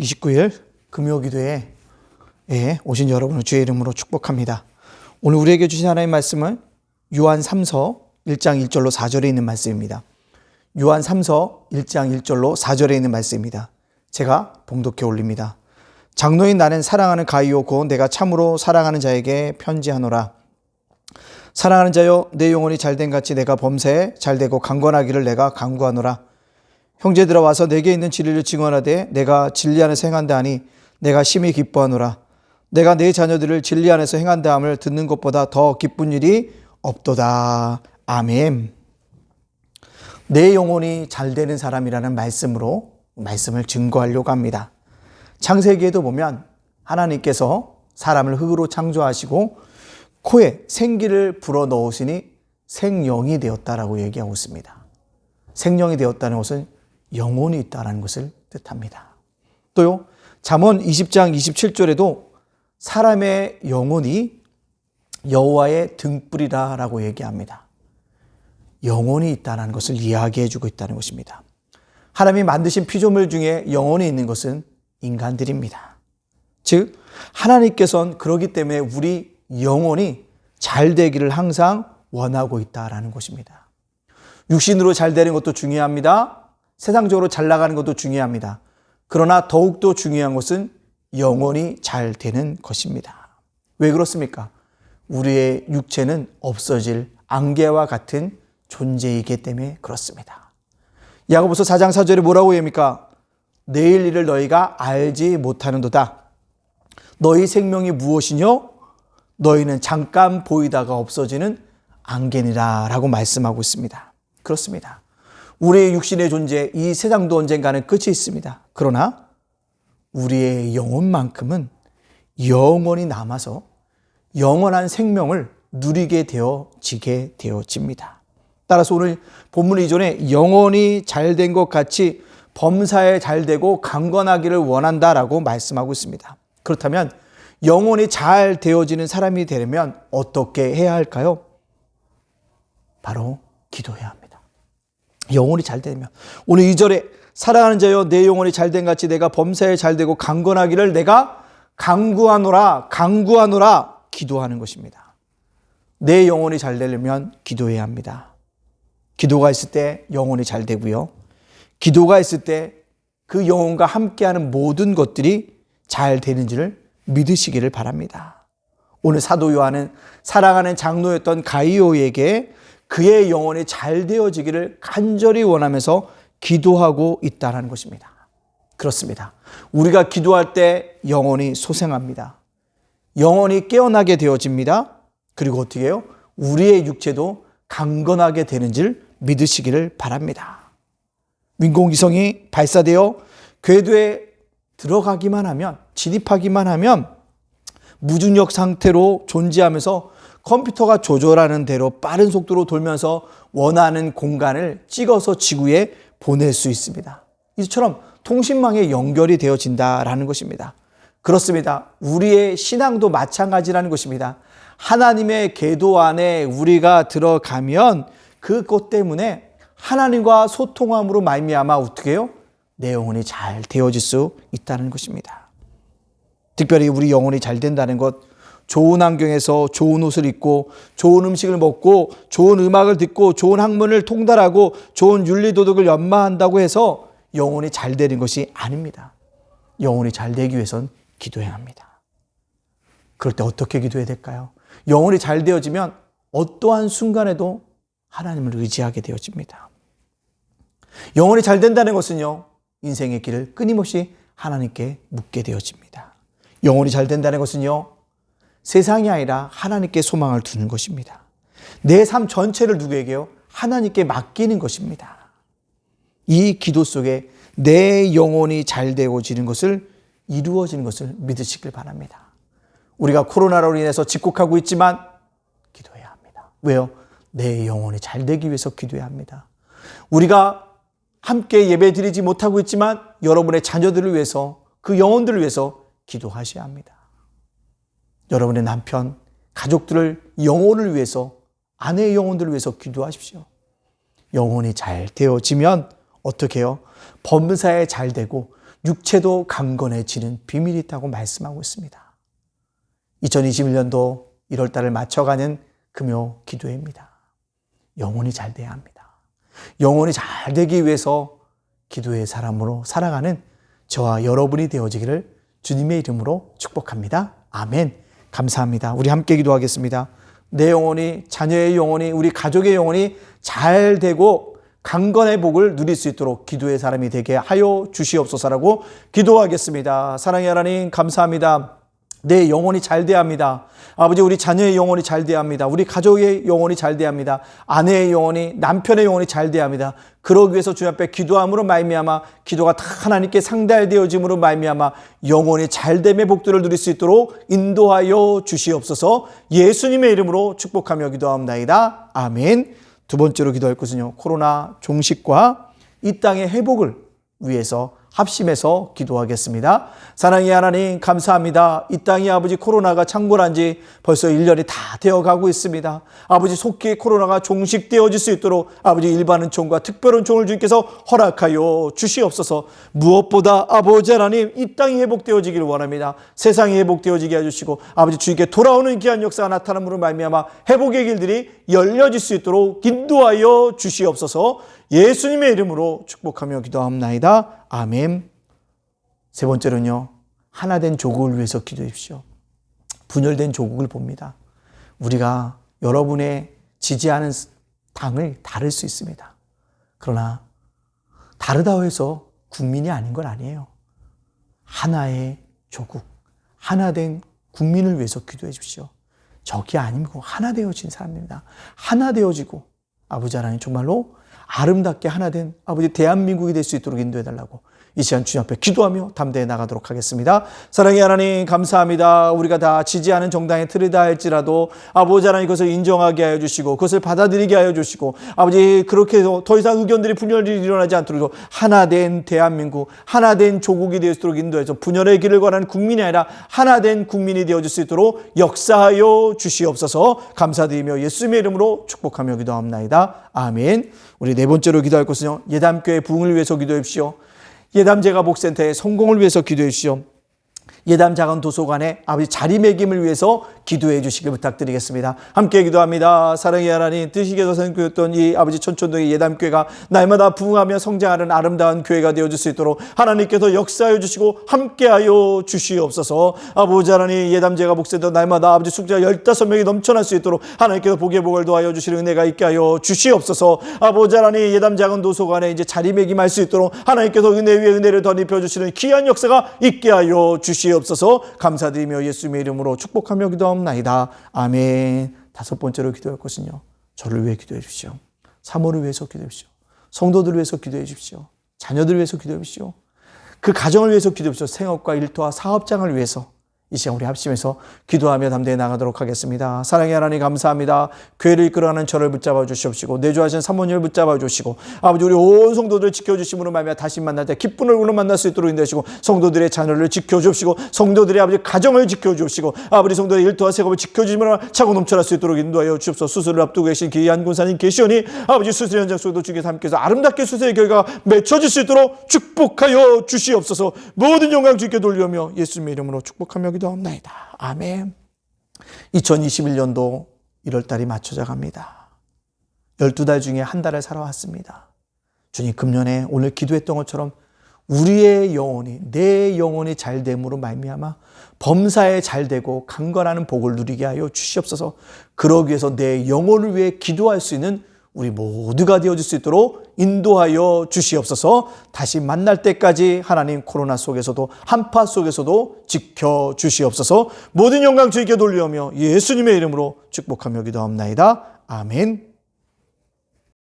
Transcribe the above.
29일 금요 기도에 예, 오신 여러분을 주의 이름으로 축복합니다. 오늘 우리에게 주신 하나님의 말씀은 요한 3서 1장 1절로 4절에 있는 말씀입니다. 요한 3서 1장 1절로 4절에 있는 말씀입니다. 제가 봉독해 올립니다. 장로인 나는 사랑하는 가이오 고 내가 참으로 사랑하는 자에게 편지하노라. 사랑하는 자여 내 영혼이 잘된 같이 내가 범사에 잘되고 강건하기를 내가 강구하노라. 형제들아 와서 내게 있는 진리를 증언하되 내가 진리 안에서 행한다 하니 내가 심히 기뻐하노라. 내가 내 자녀들을 진리 안에서 행한다 함을 듣는 것보다 더 기쁜 일이 없도다. 아멘. 내 영혼이 잘 되는 사람이라는 말씀으로 말씀을 증거하려고 합니다. 창세기에도 보면 하나님께서 사람을 흙으로 창조하시고 코에 생기를 불어 넣으시니 생령이 되었다라고 얘기하고 있습니다. 생령이 되었다는 것은 영혼이 있다는 것을 뜻합니다. 또요, 잠언 20장 27절에도 사람의 영혼이 여호와의 등불이라라고 얘기합니다. 영혼이 있다는 것을 이야기해 주고 있다는 것입니다. 하나님이 만드신 피조물 중에 영혼이 있는 것은 인간들입니다. 즉, 하나님께서는 그러기 때문에 우리 영혼이 잘 되기를 항상 원하고 있다라는 것입니다. 육신으로 잘 되는 것도 중요합니다. 세상적으로 잘 나가는 것도 중요합니다. 그러나 더욱더 중요한 것은 영혼이 잘 되는 것입니다. 왜 그렇습니까? 우리의 육체는 없어질 안개와 같은 존재이기 때문에 그렇습니다. 야고보서 4장 4절에 뭐라고 합니까? 내일 일을 너희가 알지 못하는도다. 너희 생명이 무엇이뇨? 너희는 잠깐 보이다가 없어지는 안개니라 라고 말씀하고 있습니다. 그렇습니다. 우리의 육신의 존재, 이 세상도 언젠가는 끝이 있습니다. 그러나 우리의 영혼만큼은 영원히 남아서 영원한 생명을 누리게 되어지게 되어집니다. 따라서 오늘 본문 이전에 영원히 잘 된 것 같이 범사에 잘 되고 강건하기를 원한다라고 말씀하고 있습니다. 그렇다면 영혼이 잘 되어지는 사람이 되려면 어떻게 해야 할까요? 바로 기도해야 합니다. 영혼이 잘 되면 오늘 2절에 사랑하는 자여 내 영혼이 잘된 같이 내가 범사에 잘 되고 강건하기를 내가 강구하노라 강구하노라 기도하는 것입니다. 내 영혼이 잘 되려면 기도해야 합니다. 기도가 있을 때 영혼이 잘 되고요. 기도가 있을 때 그 영혼과 함께하는 모든 것들이 잘 되는지를 믿으시기를 바랍니다. 오늘 사도 요한은 사랑하는 장로였던 가이오에게 그의 영혼이 잘 되어지기를 간절히 원하면서 기도하고 있다는 것입니다. 그렇습니다. 우리가 기도할 때 영혼이 소생합니다. 영혼이 깨어나게 되어집니다. 그리고 어떻게 해요? 우리의 육체도 강건하게 되는지를 믿으시기를 바랍니다. 민공기성이 발사되어 궤도에 들어가기만 하면, 진입하기만 하면 무중력 상태로 존재하면서 컴퓨터가 조절하는 대로 빠른 속도로 돌면서 원하는 공간을 찍어서 지구에 보낼 수 있습니다. 이처럼 통신망에 연결이 되어진다라는 것입니다. 그렇습니다. 우리의 신앙도 마찬가지라는 것입니다. 하나님의 궤도 안에 우리가 들어가면 그것 때문에 하나님과 소통함으로 말미암아 어떻게 해요? 내 영혼이 잘 되어질 수 있다는 것입니다. 특별히 우리 영혼이 잘 된다는 것, 좋은 환경에서 좋은 옷을 입고 좋은 음식을 먹고 좋은 음악을 듣고 좋은 학문을 통달하고 좋은 윤리 도덕을 연마한다고 해서 영혼이 잘 되는 것이 아닙니다. 영혼이 잘 되기 위해선 기도해야 합니다. 그럴 때 어떻게 기도해야 될까요? 영혼이 잘 되어지면 어떠한 순간에도 하나님을 의지하게 되어집니다. 영혼이 잘 된다는 것은요, 인생의 길을 끊임없이 하나님께 묻게 되어집니다. 영혼이 잘 된다는 것은요, 세상이 아니라 하나님께 소망을 두는 것입니다. 내 삶 전체를 누구에게요? 하나님께 맡기는 것입니다. 이 기도 속에 내 영혼이 잘 되어지는 것을 이루어지는 것을 믿으시길 바랍니다. 우리가 코로나로 인해서 집콕하고 있지만 기도해야 합니다. 왜요? 내 영혼이 잘 되기 위해서 기도해야 합니다. 우리가 함께 예배 드리지 못하고 있지만 여러분의 자녀들을 위해서 그 영혼들을 위해서 기도하셔야 합니다. 여러분의 남편, 가족들을 영혼을 위해서 아내의 영혼들을 위해서 기도하십시오. 영혼이 잘 되어지면 어떻게 해요? 범사에 잘 되고 육체도 강건해지는 비밀이 있다고 말씀하고 있습니다. 2021년도 1월 달을 맞춰가는 금요 기도회입니다. 영혼이 잘 돼야 합니다. 영혼이 잘 되기 위해서 기도의 사람으로 살아가는 저와 여러분이 되어지기를 주님의 이름으로 축복합니다. 아멘. 감사합니다. 우리 함께 기도하겠습니다. 내 영혼이, 자녀의 영혼이, 우리 가족의 영혼이 잘 되고 강건의 복을 누릴 수 있도록 기도의 사람이 되게 하여 주시옵소서라고 기도하겠습니다. 사랑의 하나님, 감사합니다. 내 영혼이 잘 돼야 합니다. 아버지 우리 자녀의 영혼이 잘 돼야 합니다. 우리 가족의 영혼이 잘 돼야 합니다. 아내의 영혼이 남편의 영혼이 잘 돼야 합니다. 그러기 위해서 주님 앞에 기도함으로 말미암아 기도가 다 하나님께 상달되어짐으로 말미암아 영혼이 잘됨의 복들을 누릴 수 있도록 인도하여 주시옵소서. 예수님의 이름으로 축복하며 기도하옵나이다. 아멘. 두 번째로 기도할 것은요. 코로나 종식과 이 땅의 회복을 위해서 합심해서 기도하겠습니다. 사랑의 하나님 감사합니다. 이 땅이 아버지 코로나가 창궐한 지 벌써 1년이 다 되어 가고 있습니다. 아버지 속히 코로나가 종식되어질 수 있도록 아버지 일반 은 총과 특별한 총을 주님께서 허락하여 주시옵소서. 무엇보다 아버지 하나님 이 땅이 회복되어지기를 원합니다. 세상이 회복되어지게 해주시고 아버지 주님께 돌아오는 귀한 역사가 나타남으로 말미암아 회복의 길들이 열려질 수 있도록 인도하여 주시옵소서. 예수님의 이름으로 축복하며 기도합나이다. 아멘. 세 번째로는요. 하나 된 조국을 위해서 기도해 주십시오. 분열된 조국을 봅니다. 우리가 여러분의 지지하는 당을 다를 수 있습니다. 그러나 다르다고 해서 국민이 아닌 건 아니에요. 하나의 조국, 하나 된 국민을 위해서 기도해 주십시오. 적이 아니고 하나 되어진 사람입니다. 하나 되어지고 아버지 하나님 정말로 아름답게 하나 된 아버지 대한민국이 될 수 있도록 인도해 달라고 이 시간 주님 앞에 기도하며 담대해 나가도록 하겠습니다. 사랑의 하나님 감사합니다. 우리가 다 지지하는 정당의 틀이다 할지라도 아버지 하나님 그것을 인정하게 하여 주시고 그것을 받아들이게 하여 주시고 아버지 그렇게 해서 더 이상 의견들이 분열이 일어나지 않도록 하나 된 대한민국 하나 된 조국이 되도록 인도해서 분열의 길을 걸는 국민이 아니라 하나 된 국민이 되어질 수 있도록 역사하여 주시옵소서 감사드리며 예수님의 이름으로 축복하며 기도합나이다. 아멘. 우리 네 번째로 기도할 것은요. 예담교회 부흥을 위해서 기도해 주십시오. 예담 제가 목센터의 성공을 위해서 기도해 주시오. 예담 작은 도서관에 아버지 자리매김을 위해서 기도해 주시길 부탁드리겠습니다. 함께 기도합니다. 사랑의 하나님 뜻이께서 생겼던 이 아버지 천촌동의 예담교회가 날마다 부흥하며 성장하는 아름다운 교회가 되어줄 수 있도록 하나님께서 역사해 주시고 함께하여 주시옵소서 아버지 하나님 예담제가 목세도 날마다 아버지 숙제가 15명이 넘쳐날 수 있도록 하나님께서 복의 복을 도하여 주시는 은혜가 있게 하여 주시옵소서 아버지 하나님 예담 작은 도서관에 이제 자리매김할 수 있도록 하나님께서 은혜 위에 은혜를 더 입혀 주시는 귀한 역사가 있게 하여 주시옵소서 감사드리며 예수님의 이름으로 축복하며 기도합나이다. 아멘. 다섯 번째로 기도할 것은요. 저를 위해 기도해 주십시오. 사모를 위해서 기도해 주십시오. 성도들을 위해서 기도해 주십시오. 자녀들을 위해서 기도해 주십시오. 그 가정을 위해서 기도해 주십시오. 생업과 일터와 사업장을 위해서 이 시간 우리 합심해서 기도하며 담대해 나가도록 하겠습니다. 사랑의 하나님 감사합니다. 교회를 이끌어가는 저를 붙잡아 주시옵시고 내주하신 사모님을 붙잡아 주시고 아버지 우리 온 성도들을 지켜주심으로 말미암아 다시 만날 때 기쁜 얼굴로 만날 수 있도록 인도하시고 성도들의 자녀를 지켜주옵시고 성도들의 아버지 가정을 지켜주옵시고 아버지 성도의 일터와 생업을 지켜주심으로 차고 넘쳐날 수 있도록 인도하여 주옵소서 수술을 앞두고 계신 귀한 군사님 계시오니 아버지 수술 현장 속에도 주께서 함께해서 아름답게 수술의 결과가 맺혀질 수 있도록 축복하여 주시옵소서 모든 영광 주께 돌려며 예수님의 이름으로 축복하며 기도합나이다. 아멘. 2021년도 1월 달이 맞춰져 갑니다. 12달 중에 한 달을 살아왔습니다. 주님 금년에 오늘 기도했던 것처럼 우리의 영혼이 내 영혼이 잘됨으로 말미암아 범사에 잘되고 강건하는 복을 누리게 하여 주시옵소서. 그러기 위해서 내 영혼을 위해 기도할 수 있는 우리 모두가 되어질 수 있도록 인도하여 주시옵소서 다시 만날 때까지 하나님 코로나 속에서도 한파 속에서도 지켜 주시옵소서 모든 영광 주님께 돌리오며 예수님의 이름으로 축복하며 기도합나이다. 아멘.